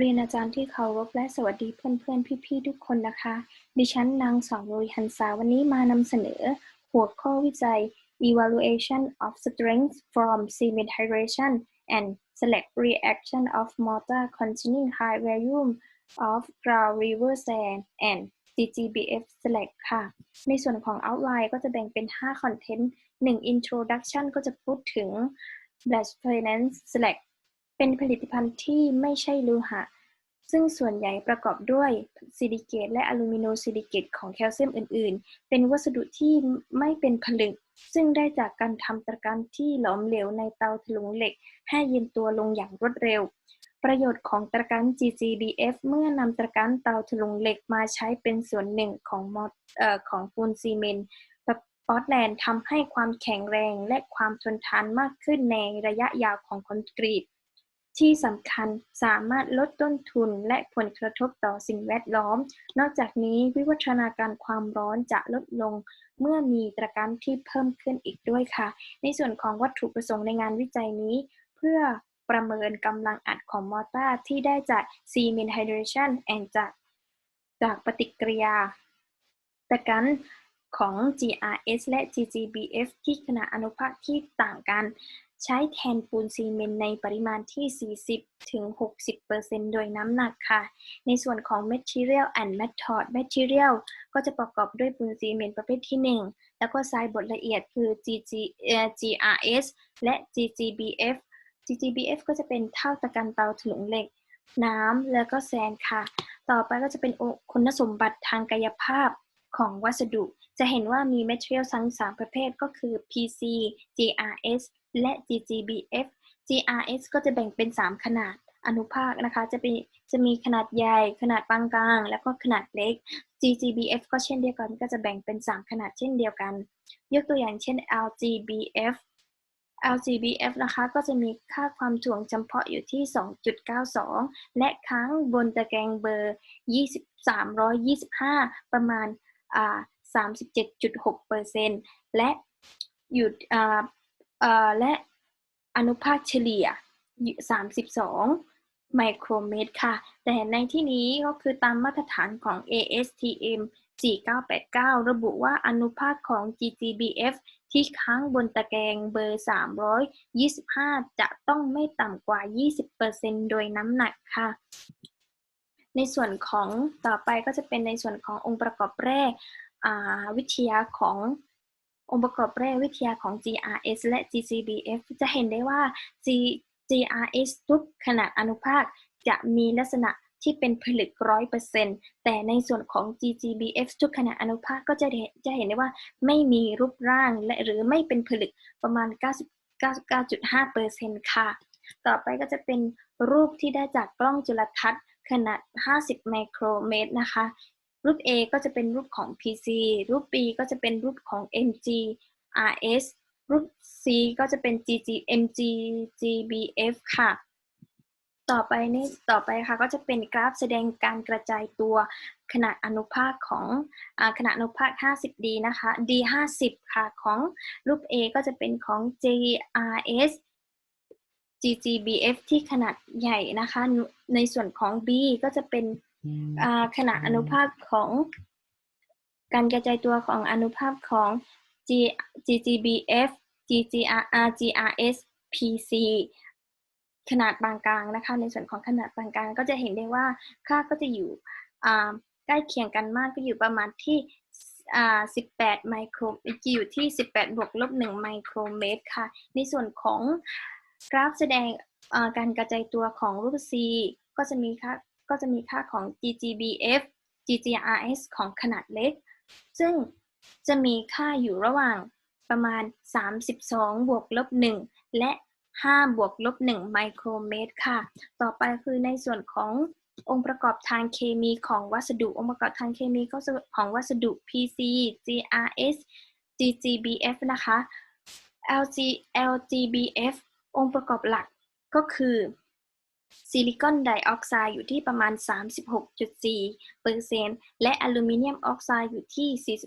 เรียนอาจารย์ที่เคารพและสวัสดีเพื่อนๆ พี่ๆ ทุกคนนะคะ ดิฉันนางสองโรยหันษาวันนี้มานำเสนอ หัวข้อวิจัย evaluation of strength from cement hydration and select reaction of mortar containing high volume of ground river sand and CGBF select ค่ะ ในส่วนของ outline ก็จะแบ่งเป็น 5 content 1 introduction ก็จะพูดถึง blast furnace select เป็นผลิตภัณฑ์ที่ไม่ใช่โลหะ ซึ่งส่วนใหญ่ประกอบด้วยซิลิเกตและอลูมิโนซิลิเกตของแคลเซียมอื่น ๆ เป็นวัสดุที่ไม่เป็นผลึก ซึ่งได้จากการทำตะการที่หลอมเหลวในเตาถลุงเหล็ก ให้เย็นตัวลงอย่างรวดเร็วประโยชน์ของตะการ GGBF เมื่อนำตะการเตาถลุงเหล็กมาใช้เป็นส่วนหนึ่งของมอออของปูนซีเมนต์ปอตแลนด์ทำให้ความแข็งแรงและความทนทานมากขึ้นในระยะยาวของคอนกรีต ที่สำคัญสามารถลดต้นทุนและผลกระทบต่อสิ่งแวดล้อม นอกจากนี้วิวัฒนาการความร้อนจะลดลง เมื่อมีตะการที่เพิ่มขึ้นอีกด้วยค่ะ ในส่วนของวัตถุประสงค์ในงานวิจัยนี้ เพื่อประเมินกำลังอัดของมอเตอร์ที่ได้จาก cement hydration and จากจากปฏิกิริยาตะกันของ GRS และ GGBF ที่ขนาดอนุภาคที่ต่างกัน ใช้แทนปูนซีเมนต์ในปริมาณที่ 40-60%โดยน้ำหนักค่ะ ในส่วนของ Material and Method Material ก็จะประกอบด้วยปูนซีเมนต์ประเภทที่ 1 แล้วก็ทรายบดละเอียดคือ GG, GRS และ GGBF GGBF ก็จะเป็นเท่าตะกันเตาถลุงเหล็ก น้ำแล้วก็แซนค่ะ ต่อไปก็จะเป็นคุณสมบัติทางกายภาพของวัสดุ จะเห็นว่ามี material ทั้ง 3 ประเภทก็คือ PC GRS และ GGBF GRS ก็จะแบ่งเป็น 3 ขนาดอนุภาคนะคะ จะเป็นจะมีขนาดใหญ่ ขนาดปานกลาง แล้วก็ขนาดเล็ก GGBF ก็เช่นเดียวกันก็จะแบ่งเป็น 3 ขนาดเช่นเดียวกัน ยกตัวอย่างเช่น LGBF LGBF นะคะก็จะมีค่าความถ่วงเฉพาะอยู่ที่ 2.92 และค้างบนตะแกรงเบอร์ 2325 ประมาณอ่า37.6%และอยู่ และอนุภาคเฉลี่ย 32 ไมโครเมตรค่ะ แต่ในที่นี้ก็คือตามมาตรฐานของ ASTM 4989 ระบุว่าอนุภาคของ GGBF ที่ค้างบนตะแกรงเบอร์ 325 จะต้องไม่ต่ำกว่า 20%โดยน้ำหนักค่ะ ในส่วนของต่อไปก็จะเป็นในส่วนขององค์ประกอบแร่วิทยาของ องค์ประกอบแร่วิทยาของ GRS และ GCBF จะเห็นได้ว่า G GRS ทุกขนาดอนุภาคจะมีลักษณะที่เป็นผลึกร้อยเปอร์เซ็นต์แต่ในส่วนของ GGBF ทุกขนาดอนุภาคก็จะจะเห็นได้ว่าไม่มีรูปร่างและหรือไม่เป็นผลึกประมาณ 99.5เปอร์เซ็นต์ค่ะ ต่อไปก็จะเป็นรูปที่ได้จากกล้องจุลทรรศน์ขนาด 50 ไมโครเมตรนะคะ รูป A ก็จะเป็นรูปของ PC รูป B ก็จะเป็นรูปของ MG RS รูป C ก็จะเป็น GG MG GBF ค่ะ ต่อไปนี่ต่อไปค่ะก็จะเป็นกราฟแสดงการกระจายตัวขนาดอนุภาคของอขนาดอนุภาค 50D นะคะ D 50 ค่ะของรูป A ก็จะเป็นของ JRS GGBF ที่ขนาดใหญ่นะคะ ในส่วนของ B ก็จะเป็น ขนาดอนุภาคของการกระจายตัวของอนุภาคของ G GGBF GGR GRS PC ขนาดปานกลางนะคะ ในส่วนของขนาดปานกลางก็จะเห็นได้ว่าค่าก็จะอยู่ใกล้เคียงกันมากก็อยู่ประมาณที่18 ไมโครอยู่ที่ 18 บวกลบ 1 ไมโครเมตรค่ะ ในส่วนของกราฟแสดงการกระจายตัวของรูป C ก็จะมีค่า ก็จะมีค่าของ GGBF GGRS ของขนาดเล็ก ซึ่งจะมีค่าอยู่ระหว่างประมาณ 32 บวกลบ 1 และ 5 บวกลบ 1 ไมโครเมตรค่ะ ต่อไปคือในส่วนขององค์ประกอบทางเคมีของวัสดุ องค์ประกอบทางเคมีก็ของวัสดุ PC GRS GGBF นะคะ LG LGBF องค์ประกอบหลักก็คือ ซิลิคอนไดออกไซด์อยู่ที่ประมาณ 36.4 เปอร์เซ็นต์ และอลูมิเนียมออกไซด์อยู่ที่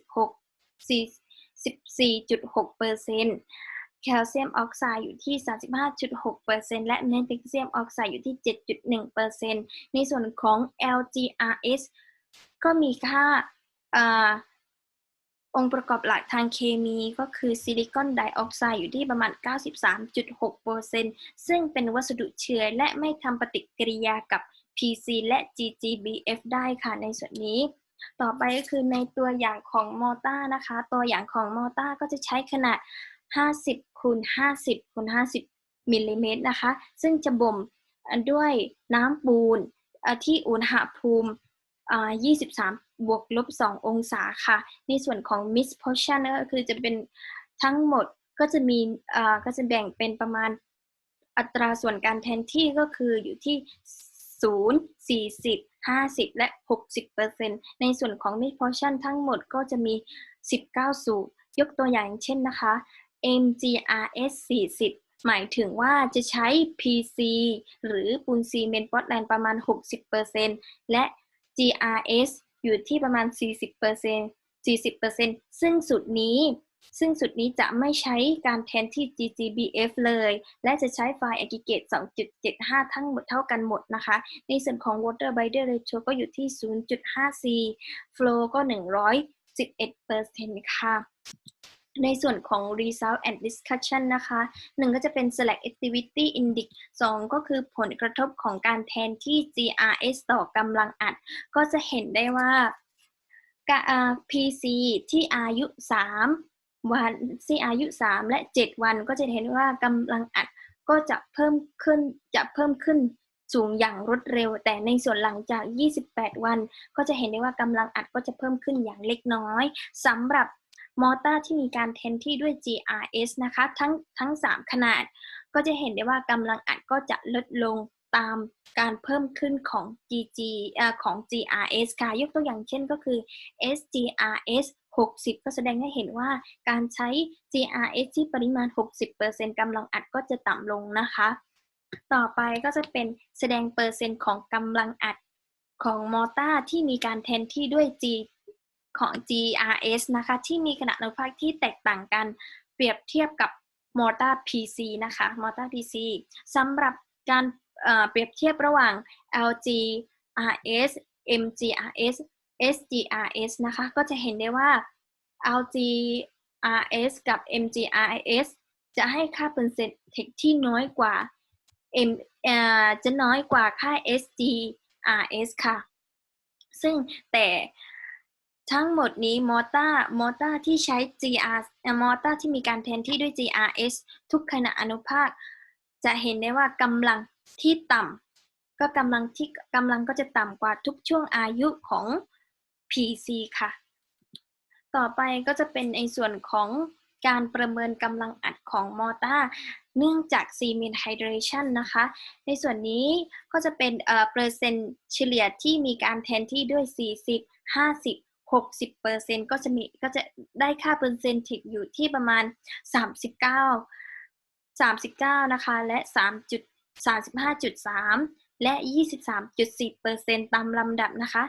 46 44.6 เปอร์เซ็นต์ แคลเซียมออกไซด์อยู่ที่ 35.6%และแมกนีเซียมออกไซด์อยู่ที่ 7.1%ในส่วนของ LGRS ก็มีค่า องค์ประกอบหลักทางเคมีก็คือซิลิคอนไดออกไซด์อยู่ที่ประมาณ 93.6%ซึ่งเป็นวัสดุเชื้อและไม่ทำปฏิกิริยากับ PC และ GGBF ได้ค่ะในส่วนนี้ ต่อไปก็คือในตัวอย่างของมอต้านะคะ ตัวอย่างของมอต้าก็จะใช้ขนาด 50คูณ50คูณ50มิลลิเมตรนะคะ ซึ่งจะบ่มด้วยน้ำปูนที่อุณหภูมิ 23 บวกลบ 2 องศาค่ะ ในส่วนของ mist portion ก็คือจะเป็นทั้งหมดก็จะมีก็จะแบ่งเป็นประมาณอัตราส่วนการแทนที่ก็คืออยู่ที่ 0 40 50 และ 60%ในส่วนของ mist portion ทั้งหมดก็จะมี 19 สูตร ยกตัวอย่างเช่นนะคะ MGRS 40หมายถึงว่าจะใช้ PC หรือปูนซีเมนต์ปอตแลนด์ประมาณ 60%และ GRS อยู่ที่ประมาณ 40% 40%ซึ่งสูตรนี้ ซึ่งสูตรนี้จะไม่ใช้การแทนที่ GGBF เลย และจะใช้ไฟล์ aggregate 2.75 ทั้งหมดเท่ากันหมดนะคะ ในส่วนของ water binder ratio ก็อยู่ที่ 0.54 flow ก็ 111%ค่ะ ในส่วนของ result and discussion นะคะหนึ่งก็จะเป็น select activity index สองก็คือผลกระทบของการแทนที่ GRS ต่อกำลังอัด ก็จะเห็นได้ว่า PC ที่อายุ 3 วันที่อายุ 3 และ 7 วันก็จะเห็นว่ากำลังอัดก็จะเพิ่มขึ้นจะเพิ่มขึ้นสูงอย่างรวดเร็ว แต่ในส่วนหลังจาก 28 วัน ก็จะเห็นได้ว่ากำลังอัดก็จะเพิ่มขึ้นอย่างเล็กน้อยสำหรับ มอเตอร์ที่มีการเทนที่ด้วย GRS นะคะทั้งทั้ง 3 ขนาด ก็จะเห็นได้ว่ากำลังอัดก็จะลดลงตามการเพิ่มขึ้นของ GG อของ GRS ค่ะยกตัวอย่างเช่นก็คือ SGRS 60 ก็แสดงให้เห็นว่าการใช้ GRS ที่ปริมาณ 60%กำลังอัดก็จะต่ำลงนะคะ ต่อไปก็จะเป็นแสดงเปอร์เซ็นต์ของกำลังอัดของมอเตอร์ที่มีการแทนที่ด้วย G ของ GRS นะคะ ที่มีขนาดอนุภาคที่แตกต่างกันเปรียบเทียบกับมอเตอร์ PC นะคะมอเตอร์ PC สำหรับการเปรียบเทียบระหว่าง LGRS MGRS SGRS นะคะก็จะเห็นได้ว่า LGRS กับ MGRS จะให้ค่าเปอร์เซ็นต์ที่น้อยกว่า M จะน้อยกว่าค่า SGRS ค่ะ ซึ่งแต่ ทั้งหมดนี้มอเตอร์มอเตอร์ที่ใช้ GR มอเตอร์ที่มีการแทนที่ด้วย GRS ทุกขณะอนุภาค จะเห็นได้ว่ากำลังที่ต่ำก็กำลังที่กำลังก็จะต่ำกว่าทุกช่วงอายุของ PC ค่ะ ต่อไปก็จะเป็นในส่วนของการประเมินกำลังอัดของมอเตอร์เนื่องจาก Cement Hydration นะคะ ในส่วนนี้ก็จะเป็นเปอร์เซ็นต์เฉลี่ยที่มีการแทนที่ด้วย 40 50 60%ก็จะมีก็จะได้ค่าเปอร์เซ็นต์อยู่ที่ประมาณ 39 39 นะคะ และ 3.35.3 และ 23.4%ตามลำดับนะคะ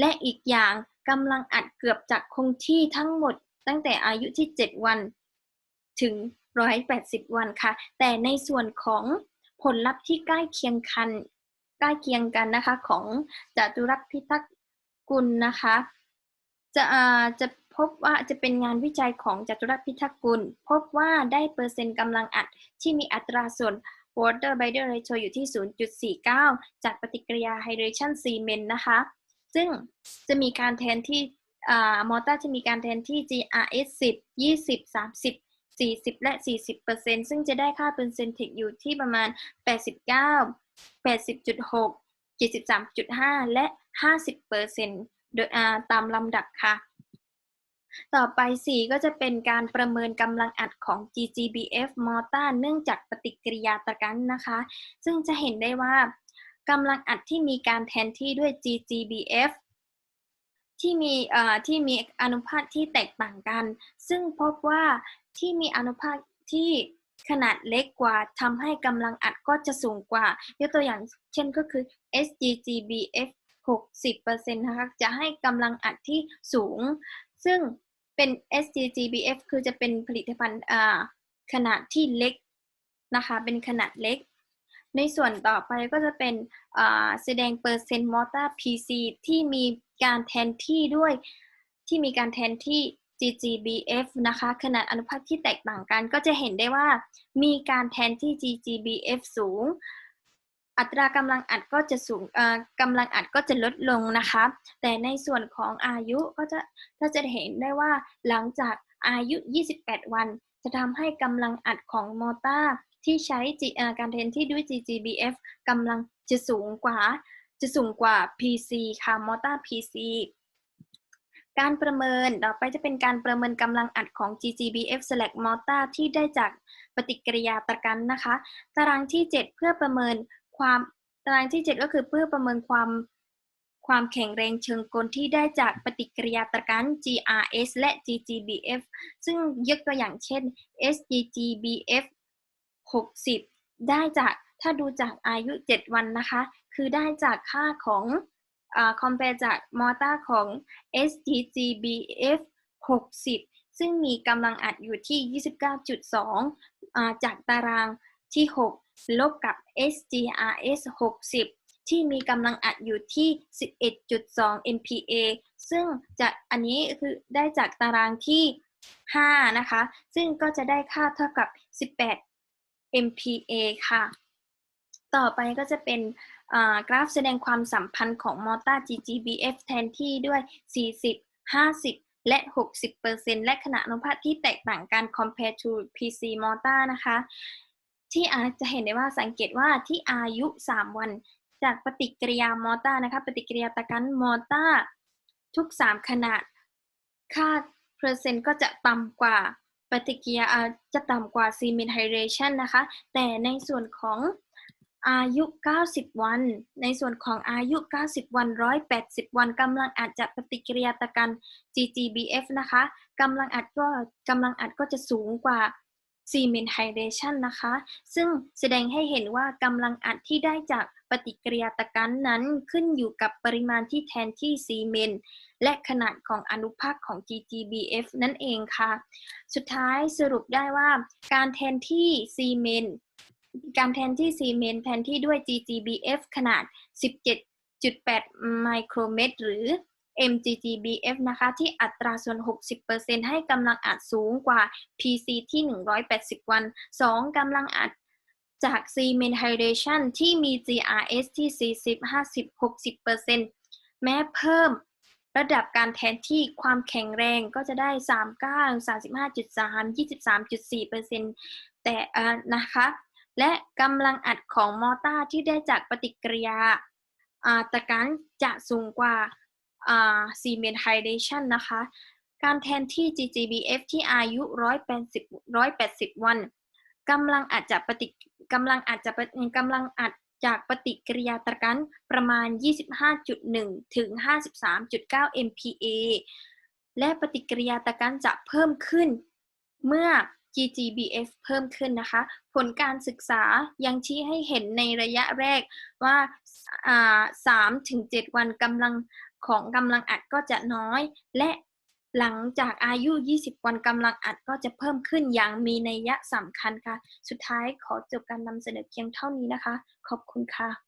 และอีกอย่างกำลังอัดเกือบจะคงที่ทั้งหมดตั้งแต่อายุที่ 7 วันถึง 180 วันค่ะ แต่ในส่วนของผลลัพธ์ที่ใกล้เคียงกันใกล้เคียงกันนะคะของจตุรัสพิทักษ์กุลนะคะ จะจะพบว่าจะเป็นงานวิจัยของจตุรัสพิทักษ์กุล พบว่าได้เปอร์เซ็นต์กำลังอัดที่มีอัตราส่วน water binder ratio อยู่ที่ 0.49 จากปฏิกิริยา hydration cement นะคะ ซึ่งจะมีการแทนที่มอเตอร์จะมีการแทนที่ GRS 10 20 30 40 และ 40%ซึ่งจะได้ค่าเปอร์เซ็นต์อยู่ที่ประมาณ 89 80.6 73.5 และ 50% ตามลำดับค่ะ ต่อไป 4 ก็จะเป็นการประเมินกำลังอัดของ GGBF มอเตอร์เนื่องจากปฏิกิริยาตะกันนะคะ ซึ่งจะเห็นได้ว่ากำลังอัดที่มีการแทนที่ด้วย GGBF ที่มีที่มีอนุภาคที่แตกต่างกัน ซึ่งพบว่าที่มีอนุภาคที่ขนาดเล็กกว่าทำให้กำลังอัดก็จะสูงกว่า ยกตัวอย่างเช่นก็คือ SGGBF 60%นะคะจะให้กำลังอัดที่สูง ซึ่งเป็น SGGBF คือจะเป็นผลิตภัณฑ์ขนาดที่เล็กนะคะ เป็นขนาดเล็ก ในส่วนต่อไปก็จะเป็นแสดงเปอร์เซ็นต์มอเตอร์ PC ที่มีการแทนที่ด้วยที่มีการแทนที่ GGBF นะคะ ขนาดอนุภาคที่แตกต่างกันก็จะเห็นได้ว่ามีการแทนที่ GGBF สูง อัตรากำลังอัดก็จะสูงอ่อกำลังอัดก็จะลดลงนะคะ แต่ในส่วนของอายุก็จะก็จะเห็นได้ว่าหลังจากอายุ 28 วัน จะทำให้กำลังอัดของมอเตอร์ที่ใช้ G เอ่อการแทนที่ด้วย GGBF กำลังจะสูงกว่าจะสูงกว่า PC ค่ะมอเตอร์ PC การประเมินต่อไปจะเป็นการประเมินกำลังอัดของ GGBF Slack Motor ที่ได้จากปฏิกิริยาตะกันนะคะ ตารางที่ 7 เพื่อประเมิน ความตารางที่ 7 ก็คือเพื่อประเมินความความแข็งแรงเชิงกลที่ได้จากปฏิกิริยาตะกัน GRS และ GGBF ซึ่งยกตัวอย่างเช่น SGGBF 60 ได้จากถ้าดูจากอายุ 7 วันนะคะ คือได้จากค่าของอ่า compare จากมอตอร์ของ SGGBF 60 ซึ่งมีกำลังอัดอยู่ที่ 29.2อ่าจากตารางที่ 6 ลบกับ SGRS 60 ที่มีกำลังอัดอยู่ที่ 11.2 MPa ซึ่งจะอันนี้คือได้จากตารางที่ 5 นะคะ ซึ่งก็จะได้ค่าเท่ากับ 18 MPa ค่ะ ต่อไปก็จะเป็นกราฟแสดงความสัมพันธ์ของมอเตอร์ GGBF แทนที่ด้วย 40 50 และ 60%และขณะอนุภาคที่แตกต่างกัน compare to PC motor นะคะ ที่อาจจะเห็นได้ว่าสังเกตว่าที่อายุ 3 วัน จากปฏิกิริยามอตอร์นะคะปฏิกิริยาตะกันมอตอร์ทุก 3 ขนาด ค่าเปอร์เซ็นต์ก็จะต่ำกว่าปฏิกิริยาจะต่ำกว่า Siemens Hydration นะคะ แต่ในส่วนของอายุ 90 วัน ในส่วนของอายุ 90 วัน 180 วันกำลังอัดจากปฏิกิริยาตะกัน GGBF นะคะกำลังอัดก็กำลังอัดก็จะสูงกว่า Siemens Hydration นะคะ ซึ่งแสดงให้เห็นว่ากำลังอัดที่ได้จากปฏิกิริยาตะกันนั้นขึ้นอยู่กับปริมาณที่แทนที่ Siemens และขนาดของอนุภาคของ GGBF นั่นเองค่ะ สุดท้ายสรุปได้ว่าการแทนที่ Siemens การแทนที่ Siemens แทนที่ด้วย GGBF ขนาด 17.8 ไมโครเมตร หรือ MGGBF นะคะ ที่อัตราส่วน 60%ให้กำลังอัดสูงกว่า PC ที่ 180 วัน 2. กำลังอัดจาก Siemens Hydration ที่มี GRS ที่ 40 50 60%แม้เพิ่มระดับการแทนที่ความแข็งแรงก็จะได้ 39 35.3 23.4%แต่อ่านะคะ และกำลังอัดของมอเตอร์ที่ได้จากปฏิกิริยาอ่าตะกันจะสูงกว่า อ่า Siemens Hydration นะคะ การแทนที่ GGBF ที่อายุ 180 180 วันกำลังอัดจากปฏิกำลังอัดจากปฏิกำลังอัดจากปฏิกิริยาตะกันประมาณ 25.1 ถึง 53.9 MPa และปฏิกิริยาตะกันจะเพิ่มขึ้นเมื่อ GGBF เพิ่มขึ้นนะคะ ผลการศึกษายังชี้ให้เห็นในระยะแรกว่าอ่า3ถึง7วันกำลัง ของกำลังอัดก็จะน้อย และหลังจากอายุ 20 วันกำลังอัดก็จะเพิ่มขึ้นอย่างมีนัยสำคัญค่ะ สุดท้ายขอจบการนำเสนอเพียงเท่านี้นะคะ ขอบคุณค่ะ